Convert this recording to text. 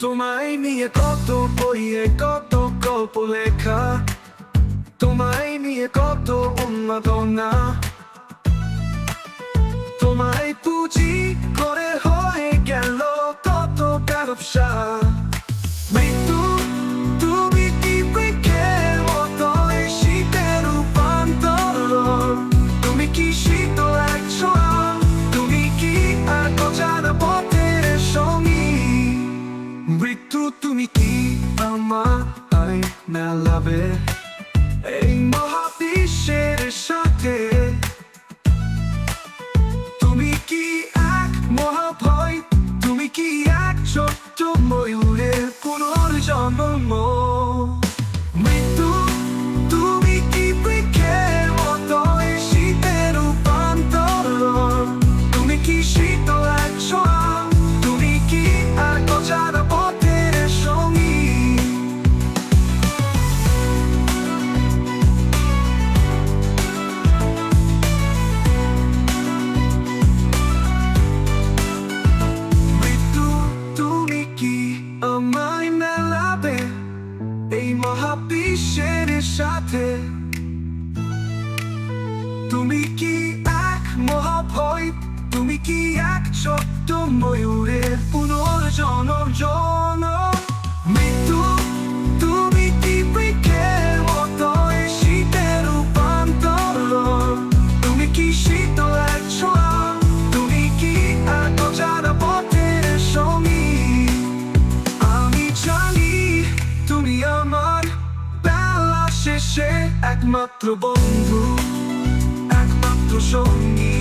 তোমায় নিয়ে কত বইয়ে, কত গল্প লেখা। তোমায় নিয়ে কত উন্মাদনা। তোমায় পুঁজি করে হয়ে গেল কত ব্যবসা। কি আমার মেলাবে এই মহাবিশ্বের সাথে তুমি কি এক মহাভয় তুমি কি এক ছোট্ট ময়ূরের পুনর্জন্ম মহাবিশ্বের সাথে। তুমি কি এক মহাভয়? তুমি কি এক ছোট্ট শেষে একমাত্র বন্ধু একমাত্র সঙ্গী।